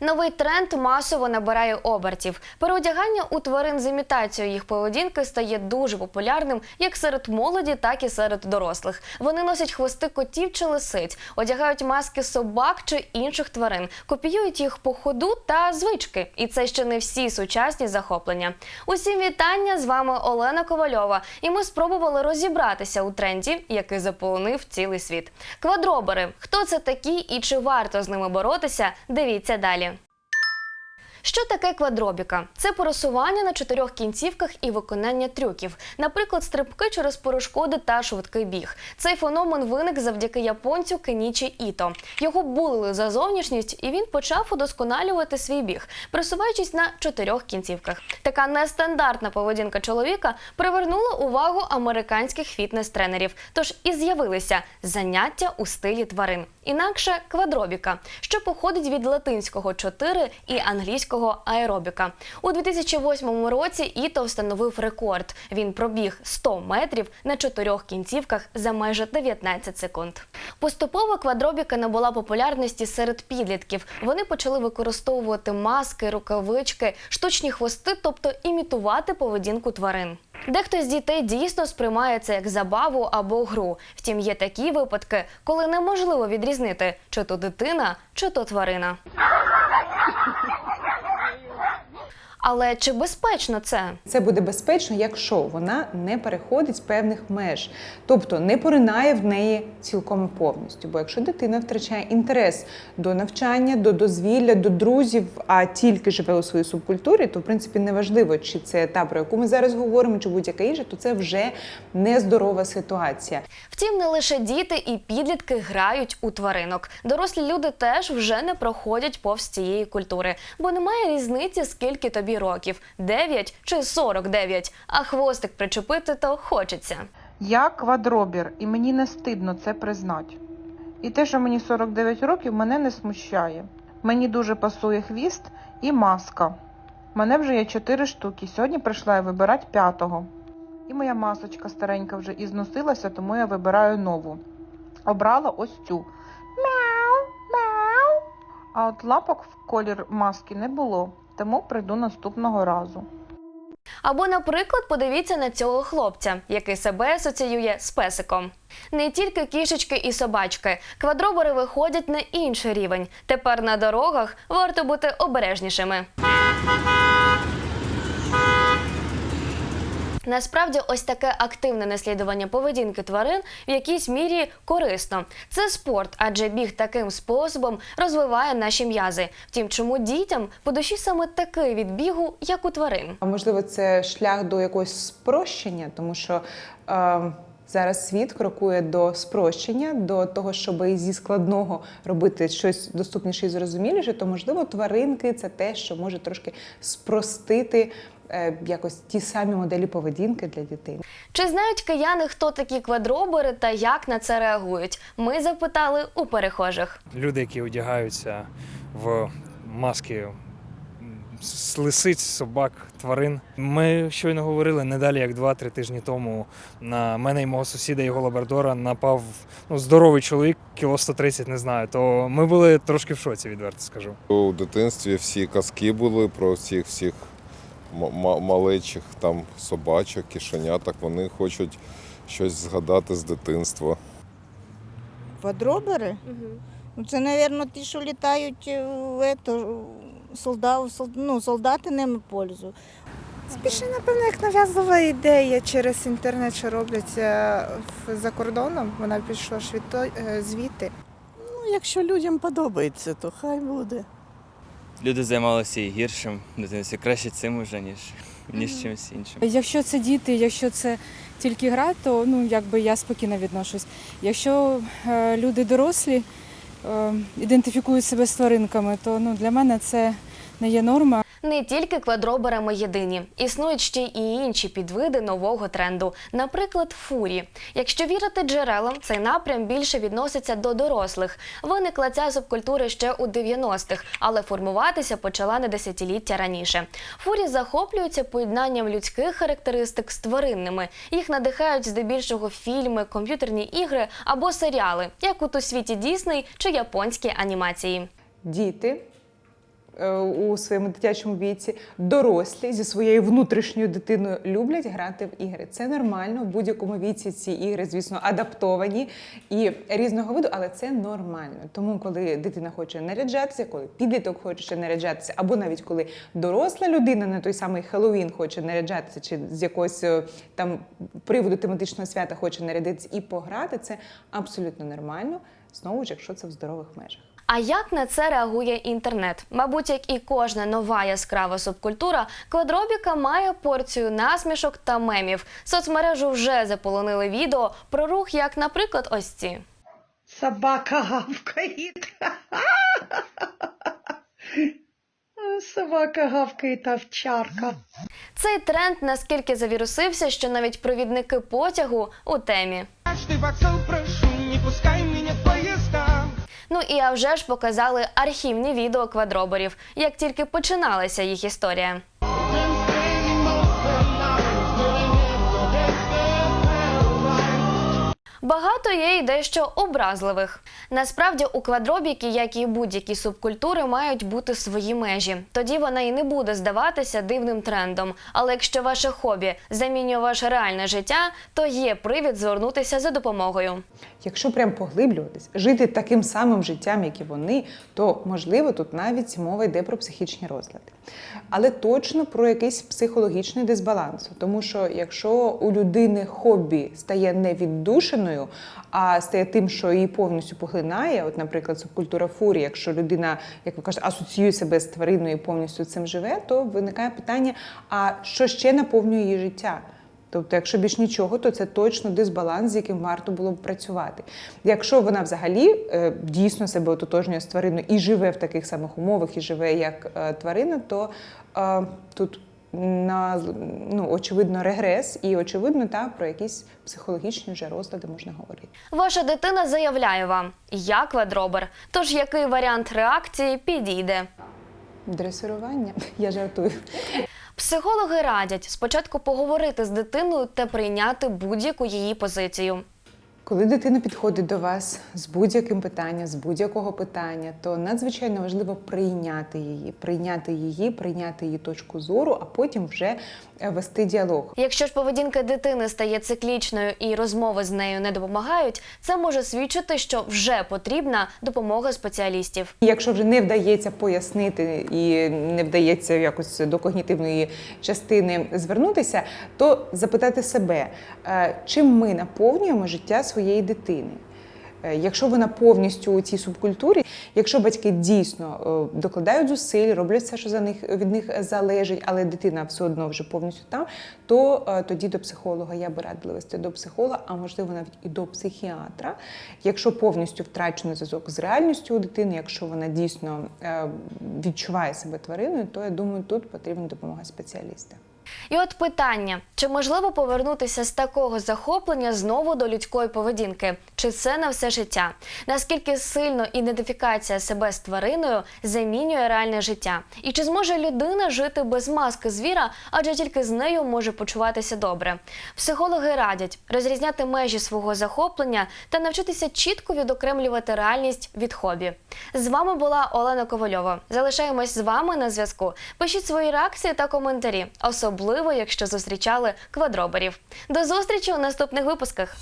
Новий тренд масово набирає обертів. Переодягання у тварин з імітацією їх поведінки стає дуже популярним як серед молоді, так і серед дорослих. Вони носять хвости котів чи лисиць, одягають маски собак чи інших тварин, копіюють їх по ходу та звички. І це ще не всі сучасні захоплення. Усім вітання з вами Олена Ковальова. І ми спробували розібратися у тренді, який заполонив цілий світ. Квадробери. Хто це такі і чи варто з ними боротися? Дивіться далі. Що таке квадробіка? Це пересування на чотирьох кінцівках і виконання трюків, наприклад, стрибки через перешкоди та швидкий біг. Цей феномен виник завдяки японцю Кенічі Іто. Його булили за зовнішність, і він почав удосконалювати свій біг, присуваючись на чотирьох кінцівках. Така нестандартна поведінка чоловіка привернула увагу американських фітнес-тренерів. Тож і з'явилися заняття у стилі тварин. Інакше квадробіка, що походить від латинського чотири і англійського аеробіка. У 2008 році Іто встановив рекорд. Він пробіг 100 метрів на чотирьох кінцівках за майже 19 секунд. Поступово квадробіка набула популярності серед підлітків. Вони почали використовувати маски, рукавички, штучні хвости, тобто імітувати поведінку тварин. Дехто з дітей дійсно сприймає це як забаву або гру. Втім, є такі випадки, коли неможливо відрізнити, чи то дитина, чи то тварина. Але чи безпечно це? Це буде безпечно, якщо вона не переходить певних меж, тобто не поринає в неї цілком і повністю. Бо якщо дитина втрачає інтерес до навчання, до дозвілля, до друзів, а тільки живе у своїй субкультурі, то в принципі неважливо, чи це та про яку ми зараз говоримо, чи будь-яка інша, то це вже нездорова ситуація. Втім, не лише діти і підлітки грають у тваринок. Дорослі люди теж вже не проходять повз цієї культури, бо немає різниці, скільки тобі років 9 чи 49, а хвостик причепити то хочеться. Я квадробір, і мені не стидно це признати. І те, що мені 49 років, мене не смущає. Мені дуже пасує хвіст і маска. Мене вже є 4 штуки. Сьогодні прийшла я вибирати п'ятого. І моя масочка старенька вже і зносилася, тому я вибираю нову. Обрала ось цю. Мяу, мяу. А от лапок в колір маски не було, тому прийду наступного разу. Або, наприклад, подивіться на цього хлопця, який себе асоціює з песиком. Не тільки кішечки і собачки, квадробери виходять на інший рівень. Тепер на дорогах варто бути обережнішими. Насправді, ось таке активне наслідування поведінки тварин в якійсь мірі корисно. Це спорт, адже біг таким способом розвиває наші м'язи. Втім, чому дітям по душі саме такий від бігу, як у тварин? А можливо, це шлях до якогось спрощення, тому що е, зараз світ крокує до спрощення, до того, щоб зі складного робити щось доступніше і зрозуміліше, то можливо тваринки це те, що може трошки спростити якось ті самі моделі поведінки для дітей. Чи знають кияни, хто такі квадробери та як на це реагують? Ми запитали у перехожих. люди, які одягаються в маски лисиць, собак, тварин. Ми щойно говорили не далі, як 2-3 тижні тому. На мене і мого сусіда, його лабрадора, напав ну, здоровий чоловік, кіло 130, не знаю. То ми були трошки в шоці, відверто скажу. У дитинстві всі казки були про всіх всіх малечих там собачок, кішеняток. Вони хочуть щось згадати з дитинства. Квадробери? Ну, Це, мабуть, ті, що літають е, в ето, солдат, ну, солдати ними пользу. Це більше, напевно, як нав'язлива ідея через інтернет, що робляться за кордоном. Вона пішла ж від то- е, звідти. Ну, якщо людям подобається, то хай буде. Люди займалися і гіршим, дитинці краще цим уже, ніж, ніж чимось іншим. Якщо це діти, якщо це тільки гра, то ну якби я спокійно відношусь. Якщо е, люди дорослі е, ідентифікують себе з тваринками, то ну для мене це не є норма. Не тільки квадроберами єдині, існують ще і інші підвиди нового тренду, наприклад, фурі. Якщо вірити джерелам, цей напрям більше відноситься до дорослих. Виникла ця субкультура ще у 90-х, але формуватися почала не десятиліття раніше. Фурі захоплюються поєднанням людських характеристик з тваринними. Їх надихають здебільшого фільми, комп'ютерні ігри або серіали, як у світі Дісней чи японські анімації. Діти у своєму дитячому віці, дорослі зі своєю внутрішньою дитиною люблять грати в ігри. Це нормально в будь-якому віці. Ці ігри, звісно, адаптовані і різного виду, але це нормально. Тому, коли дитина хоче наряджатися, коли підліток хоче наряджатися, або навіть коли доросла людина на той самий Хеллоуін хоче наряджатися, чи з якогось е, там приводу тематичного свята хоче нарядитися і пограти, це абсолютно нормально. Знову ж, якщо це в здорових межах. А як на це реагує інтернет? Мабуть, як і кожна нова яскрава субкультура, квадробіка має порцію насмішок та мемів. Соцмережу вже заполонили відео про рух, як, наприклад, ось ці. Собака гавкает. Собака гавкает, овчарка. Цей тренд наскільки завірусився, що навіть провідники потягу у темі. Ну і а вже ж показали архівні відео квадроборів, як тільки починалася їх історія. Багато є й дещо образливих. Насправді у квадробіки, як і будь-які субкультури, мають бути свої межі. Тоді вона і не буде здаватися дивним трендом. Але якщо ваше хобі замінює ваше реальне життя, то є привід звернутися за допомогою. Якщо прям поглиблюватись, жити таким самим життям, як і вони, то можливо тут навіть мова йде про психічні розлади. Але точно про якийсь психологічний дисбаланс. Тому що якщо у людини хобі стає не віддушеною, а стає тим, що її повністю поглинає, от, наприклад, субкультура фурії, якщо людина, як ви кажете, асоціює себе з твариною і повністю цим живе, то виникає питання: а що ще наповнює її життя? Тобто, якщо більш нічого, то це точно дисбаланс, з яким варто було б працювати. Якщо вона взагалі е, дійсно себе ототожнює з твариною і живе в таких самих умовах, і живе як е, тварина, то е, тут на ну, очевидно регрес, і очевидно, та про якісь психологічні вже розлади можна говорити. Ваша дитина заявляє вам: я квадробер. Тож який варіант реакції підійде? Дресирування, я жартую. Психологи радять спочатку поговорити з дитиною та прийняти будь-яку її позицію. Коли дитина підходить до вас з будь-яким питанням, з будь-якого питання, то надзвичайно важливо прийняти її, прийняти її, прийняти її точку зору, а потім вже е, вести діалог. Якщо ж поведінка дитини стає циклічною і розмови з нею не допомагають, це може свідчити, що вже потрібна допомога спеціалістів. Якщо вже не вдається пояснити і не вдається якось до когнітивної частини звернутися, то запитати себе, е, чим ми наповнюємо життя своєї дитини. Е, Якщо вона повністю у цій субкультурі, якщо батьки дійсно е, докладають зусиль, роблять все, що за них від них залежить, але дитина все одно вже повністю там, то е, тоді до психолога я би радила вести до психолога, а можливо навіть і до психіатра. Якщо повністю втрачено зв'язок з реальністю у дитини, якщо вона дійсно відчуває себе твариною, то я думаю, тут потрібна допомога спеціаліста. І от питання: чи можливо повернутися з такого захоплення знову до людської поведінки? Чи це на все життя? Наскільки сильно ідентифікація себе з твариною замінює реальне життя? І чи зможе людина жити без маски звіра, адже тільки з нею може почуватися добре? Психологи радять розрізняти межі свого захоплення та навчитися чітко відокремлювати реальність від хобі. З вами була Олена Ковальова. Залишаємось з вами на зв'язку. Пишіть свої реакції та коментарі, особливо якщо зустрічали квадроберів. До зустрічі у наступних випусках.